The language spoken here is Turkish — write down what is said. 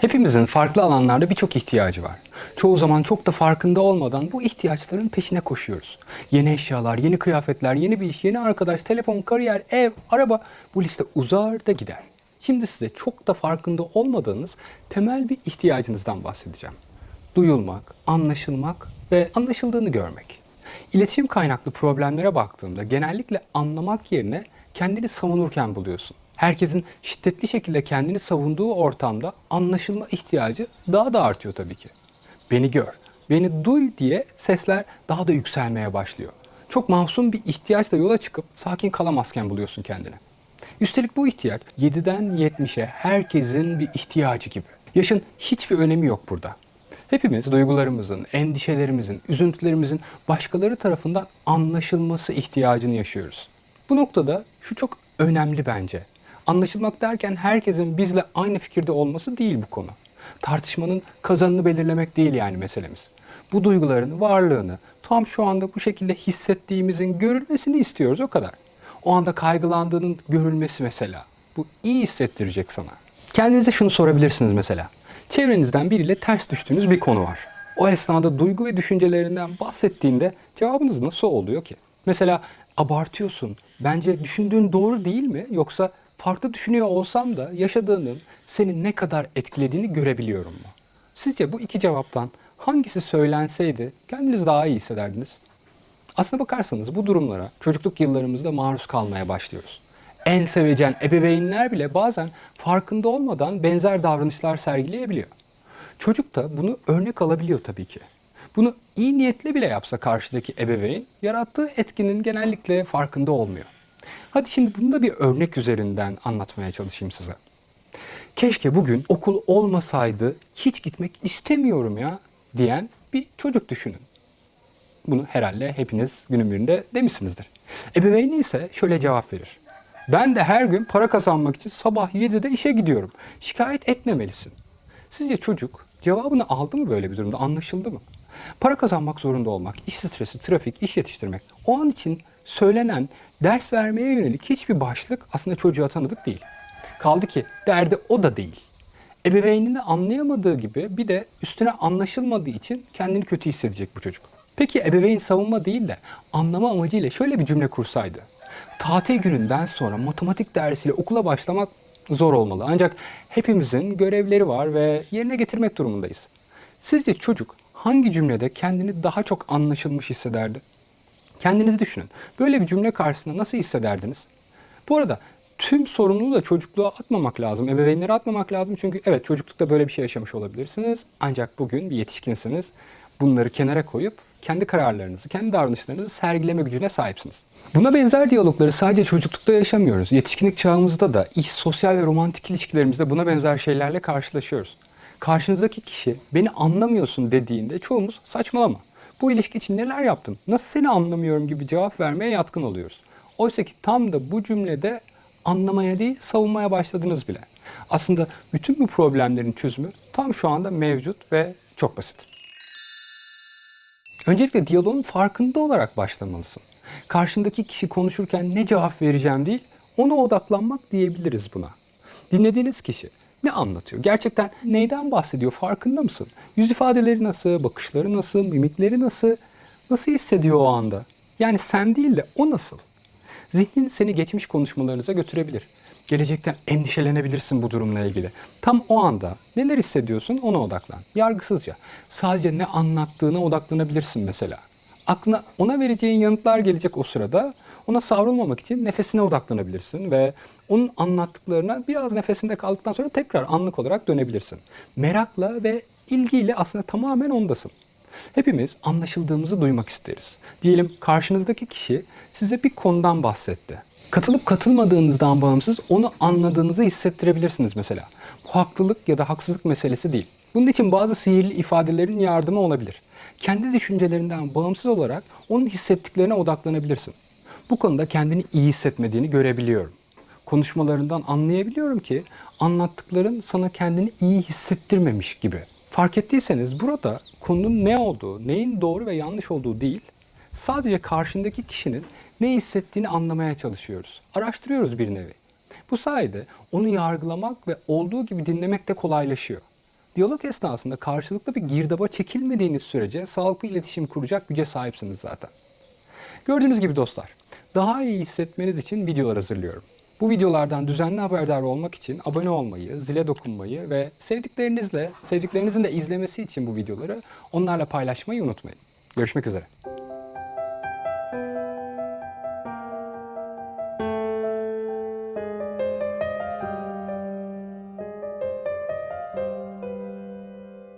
Hepimizin farklı alanlarda birçok ihtiyacı var. Çoğu zaman çok da farkında olmadan bu ihtiyaçların peşine koşuyoruz. Yeni eşyalar, yeni kıyafetler, yeni bir iş, yeni arkadaş, telefon, kariyer, ev, araba bu liste uzar da gider. Şimdi size çok da farkında olmadığınız temel bir ihtiyacınızdan bahsedeceğim. Duyulmak, anlaşılmak ve anlaşıldığını görmek. İletişim kaynaklı problemlere baktığımda genellikle anlamak yerine kendini savunurken buluyorsun. Herkesin şiddetli şekilde kendini savunduğu ortamda anlaşılma ihtiyacı daha da artıyor tabii ki. Beni gör, beni duy diye sesler daha da yükselmeye başlıyor. Çok masum bir ihtiyaçla yola çıkıp sakin kalamazken buluyorsun kendini. Üstelik bu ihtiyaç 7'den 70'e herkesin bir ihtiyacı gibi. Yaşın hiçbir önemi yok burada. Hepimiz duygularımızın, endişelerimizin, üzüntülerimizin başkaları tarafından anlaşılması ihtiyacını yaşıyoruz. Bu noktada şu çok önemli bence. Anlaşılmak derken herkesin bizle aynı fikirde olması değil bu konu. Tartışmanın kazanını belirlemek değil yani meselemiz. Bu duyguların varlığını tam şu anda bu şekilde hissettiğimizin görülmesini istiyoruz o kadar. O anda kaygılandığının görülmesi mesela. Bu iyi hissettirecek sana. Kendinize şunu sorabilirsiniz mesela. Çevrenizden biriyle ters düştüğünüz bir konu var. O esnada duygu ve düşüncelerinden bahsettiğinde cevabınız nasıl oluyor ki? Mesela abartıyorsun. Bence düşündüğün doğru değil mi? Yoksa farklı düşünüyor olsam da yaşadığının seni ne kadar etkilediğini görebiliyorum mu? Sizce bu iki cevaptan hangisi söylenseydi kendiniz daha iyi hissederdiniz? Aslına bakarsanız bu durumlara çocukluk yıllarımızda maruz kalmaya başlıyoruz. En sevecen ebeveynler bile bazen farkında olmadan benzer davranışlar sergileyebiliyor. Çocuk da bunu örnek alabiliyor tabii ki. Bunu iyi niyetle bile yapsa karşıdaki ebeveyn yarattığı etkinin genellikle farkında olmuyor. Hadi şimdi bunu da bir örnek üzerinden anlatmaya çalışayım size. Keşke bugün okul olmasaydı hiç gitmek istemiyorum ya diyen bir çocuk düşünün. Bunu herhalde hepiniz günün birinde demişsinizdir. Ebeveyni ise şöyle cevap verir. Ben de her gün para kazanmak için sabah 7'de işe gidiyorum. Şikayet etmemelisin. Sizce çocuk cevabını aldı mı böyle bir durumda? Anlaşıldı mı? Para kazanmak zorunda olmak, iş stresi, trafik, iş yetiştirmek. O an için söylenen ders vermeye yönelik hiçbir başlık aslında çocuğa tanıdık değil. Kaldı ki derdi o da değil. Ebeveynini anlayamadığı gibi bir de üstüne anlaşılmadığı için kendini kötü hissedecek bu çocuk. Peki ebeveyn savunma değil de anlama amacıyla şöyle bir cümle kursaydı. Tatil gününden sonra matematik dersiyle okula başlamak zor olmalı. Ancak hepimizin görevleri var ve yerine getirmek durumundayız. Sizce çocuk hangi cümlede kendini daha çok anlaşılmış hissederdi? Kendinizi düşünün. Böyle bir cümle karşısında nasıl hissederdiniz? Bu arada tüm sorumluluğu da çocukluğa atmamak lazım. Ebeveynlere atmamak lazım. Çünkü evet çocuklukta böyle bir şey yaşamış olabilirsiniz. Ancak bugün bir yetişkinsiniz. Bunları kenara koyup kendi kararlarınızı, kendi davranışlarınızı sergileme gücüne sahipsiniz. Buna benzer diyalogları sadece çocuklukta yaşamıyoruz. Yetişkinlik çağımızda da iş, sosyal ve romantik ilişkilerimizde buna benzer şeylerle karşılaşıyoruz. Karşınızdaki kişi beni anlamıyorsun dediğinde çoğumuz saçmalama. Bu ilişki için neler yaptım? Nasıl seni anlamıyorum gibi cevap vermeye yatkın oluyoruz. Oysa ki tam da bu cümlede anlamaya değil savunmaya başladınız bile. Aslında bütün bu problemlerin çözümü tam şu anda mevcut ve çok basit. Öncelikle diyaloğun farkında olarak başlamalısın. Karşındaki kişi konuşurken ne cevap vereceğim değil, ona odaklanmak diyebiliriz buna. Dinlediğiniz kişi ne anlatıyor? Gerçekten neyden bahsediyor? Farkında mısın? Yüz ifadeleri nasıl, bakışları nasıl, mimikleri nasıl, nasıl hissediyor o anda? Yani sen değil de o nasıl? Zihnin seni geçmiş konuşmalarınıza götürebilir. Gelecekten endişelenebilirsin bu durumla ilgili. Tam o anda neler hissediyorsun ona odaklan. Yargısızca. Sadece ne anlattığına odaklanabilirsin mesela. Aklına ona vereceğin yanıtlar gelecek o sırada. Ona savrulmamak için nefesine odaklanabilirsin ve onun anlattıklarına biraz nefesinde kaldıktan sonra tekrar anlık olarak dönebilirsin. Merakla ve ilgiyle aslında tamamen ondasın. Hepimiz anlaşıldığımızı duymak isteriz. Diyelim karşınızdaki kişi size bir konudan bahsetti. Katılıp katılmadığınızdan bağımsız onu anladığınızı hissettirebilirsiniz mesela. Bu haklılık ya da haksızlık meselesi değil. Bunun için bazı sihirli ifadelerin yardımı olabilir. Kendi düşüncelerinden bağımsız olarak onun hissettiklerine odaklanabilirsin. Bu konuda kendini iyi hissetmediğini görebiliyorum. Konuşmalarından anlayabiliyorum ki anlattıkların sana kendini iyi hissettirmemiş gibi. Fark ettiyseniz burada konunun ne olduğu, neyin doğru ve yanlış olduğu değil, sadece karşındaki kişinin ne hissettiğini anlamaya çalışıyoruz. Araştırıyoruz bir nevi. Bu sayede onu yargılamak ve olduğu gibi dinlemek de kolaylaşıyor. Diyalog esnasında karşılıklı bir girdaba çekilmediğiniz sürece sağlıklı iletişim kuracak güce sahipsiniz zaten. Gördüğünüz gibi dostlar, daha iyi hissetmeniz için videolar hazırlıyorum. Bu videolardan düzenli haberdar olmak için abone olmayı, zile dokunmayı ve sevdiklerinizle, sevdiklerinizin de izlemesi için bu videoları onlarla paylaşmayı unutmayın. Görüşmek üzere.